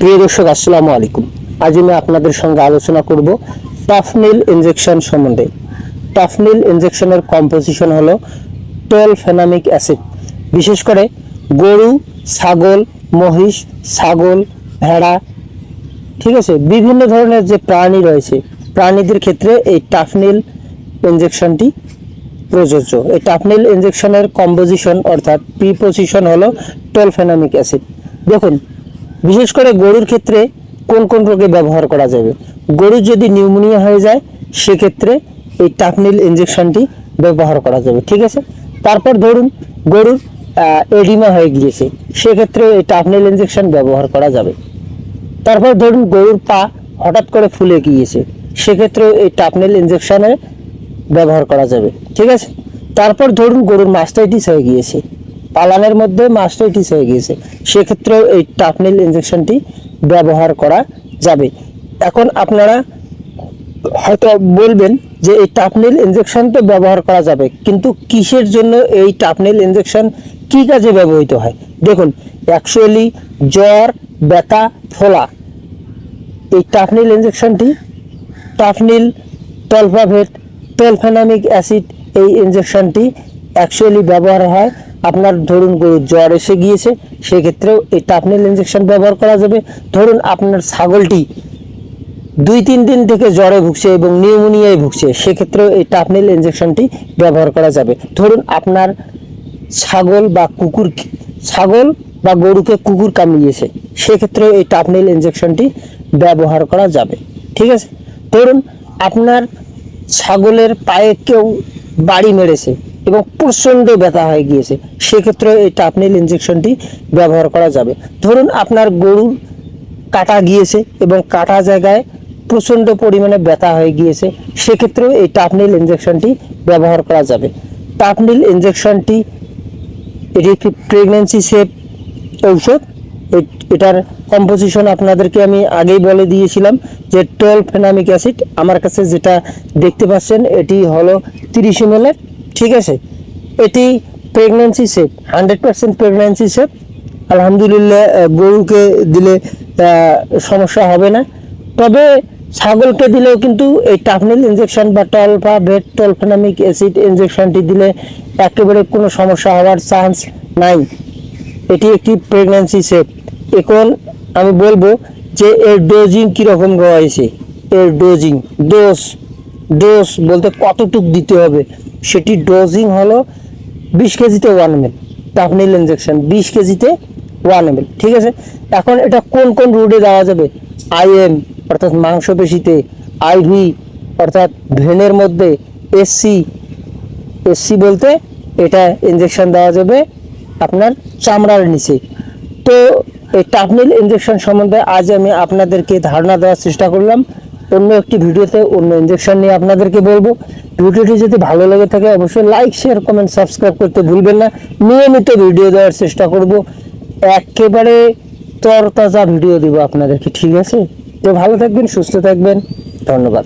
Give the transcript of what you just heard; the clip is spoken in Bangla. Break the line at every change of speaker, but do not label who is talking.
প্রিয় দর্শক, আসসালামু আলাইকুম। আজ আমি আপনাদের সঙ্গে আলোচনা করব টাফনিল ইনজেকশন সম্বন্ধে। টাফনিল ইনজেকশনের কম্পোজিশন হলো টোল ফেনামিক অ্যাসিড। বিশেষ করে গরু, ছাগল, মহিষ, ছাগল, ভেড়া, ঠিক আছে, বিভিন্ন ধরনের যে প্রাণী রয়েছে, প্রাণীদের ক্ষেত্রে এই টাফনিল ইনজেকশনটি প্রযোজ্য। এই টাফনিল ইনজেকশনের কম্পোজিশন অর্থাৎ প্রিপোজিশন হলো টোলফেনামিক অ্যাসিড। দেখুন বিশেষ করে গরুর ক্ষেত্রে কোন কোন রোগে ব্যবহার করা যাবে? গরুর যদি নিউমোনিয়া হয়ে যায়, সেক্ষেত্রে এই টাফনিল ইনজেকশনটি ব্যবহার করা যাবে, ঠিক আছে? তারপর ধরুন গরুর এডিমা হয়ে গিয়েছে, সেক্ষেত্রে এই টাফনিল ইনজেকশন ব্যবহার করা যাবে। তারপর ধরুন গরুর পা হঠাৎ করে ফুলে গিয়েছে, সেক্ষেত্রেও এই টাপনেল ইনজেকশনের ব্যবহার করা যাবে, ঠিক আছে? তারপর ধরুন গরুর মাস্টাইটিস হয়ে গিয়েছে পালানের মধ্যে মাস্টাইটিস হয়ে গিয়েছে। সেক্ষেত্রেও এই টাপনেল ইনজেকশনটি ব্যবহার করা যাবে। এখন আপনারা হয়তো বলবেন যে এই টাপনেল ইনজেকশন তো ব্যবহার করা যাবে, কিন্তু কিসের জন্য এই টাপনেল ইনজেকশন কি কাজে ব্যবহৃত হয়? দেখুন, অ্যাকচুয়ালি জ্বর, ব্যথা, ফোলা, এই টাফনিল ইনজেকশনটি টাফনিল টলফাভেট, টোলফেনামিক অ্যাসিড এই ইনজেকশনটি অ্যাকচুয়ালি ব্যবহার হয় আপনার ধরুন গরুর জ্বর এসে গিয়েছে, সেক্ষেত্রেও এই টাফনিল ইনজেকশন ব্যবহার করা যাবে। ধরুন আপনার ছাগলটি দুই তিন দিন থেকে জ্বরে ভুগছে এবং নিউমোনিয়ায় ভুগছে, সেক্ষেত্রেও এই টাফনিল ইনজেকশনটি ব্যবহার করা যাবে। ধরুন আপনার ছাগল বা কুকুর, ছাগল বা গরুকে কুকুর কামড়িয়েছে, সেক্ষেত্রেও এই টাফনিল ইনজেকশনটি ব্যবহার করা যাবে। ঠিক আছে? ধরুন আপনার ছাগলের পায়ে কেউ বাড়ি মেরেছে এবং প্রচণ্ড ব্যথা হয়ে গিয়েছে। সেক্ষেত্রে এই টাফনিল ইনজেকশনটি ব্যবহার করা যাবে। ধরুন আপনার গরুর কাটা গিয়েছে এবং কাটা জায়গায় প্রচণ্ড পরিমাণে ব্যথা হয়ে গিয়েছে, সেক্ষেত্রেও এই টাফনিল ইনজেকশনটি ব্যবহার করা যাবে। টাফনিল ইনজেকশনটি এটি একটি প্রেগনেন্সি সেফ ঔষধ। এটার কম্পোজিশন আপনাদেরকে আমি আগেই বলে দিয়েছিলাম যে টুয়েলভ ফেনামিক অ্যাসিড। আমার কাছে যেটা দেখতে পাচ্ছেন, এটি হলো তিরিশ এম ঠিক আছে? এটি pregnancy safe hundred percent pregnancy safe আলহামদুলিল্লাহ গরুকে দিলে সমস্যা হবে না। তবে ছাগলকে দিলেও কিন্তু এই টাফনিল ইনজেকশন বা টলফা ভেট টলফেনামিক অ্যাসিড ইনজেকশনটি দিলে একেবারে কোনো সমস্যা হওয়ার চান্স নাই। এটি একটি প্রেগন্যান্সি সেট এখন আমি বলব যে এর ডোজিং কীরকম রয়েছে? এর ডোজিং ডোজ ডোজ বলতে কতটুক দিতে হবে? সেটি ডোজিং হলো বিশ কেজিতে ওয়ান এম এল টাফনিল ইনজেকশন বিশ কেজিতে ওয়ান এম ঠিক আছে? এখন এটা কোন কোন রুটে দেওয়া যাবে? আইএম অর্থাৎ মাংসপেশিতে আইভি অর্থাৎ ভেনের মধ্যে এসসি এসসি বলতে এটা ইনজেকশন দেওয়া যাবে আপনার চামড়ার নিচে। তো এই টাফনিল ইনজেকশন সম্বন্ধে আজ আমি আপনাদেরকে ধারণা দেওয়ার চেষ্টা করলাম। অন্য একটি ভিডিওতে অন্য ইঞ্জেকশন নিয়ে আপনাদেরকে বলব। ভিডিওটি যদি ভালো লেগে থাকে, অবশ্যই লাইক শেয়ার কমেন্ট সাবস্ক্রাইব করতে ভুলবেন না। নিয়মিত ভিডিও দেওয়ার চেষ্টা করব। একেবারে তরতাজা ভিডিও দেবো আপনাদেরকে, ঠিক আছে? তো ভালো থাকবেন, সুস্থ থাকবেন। ধন্যবাদ।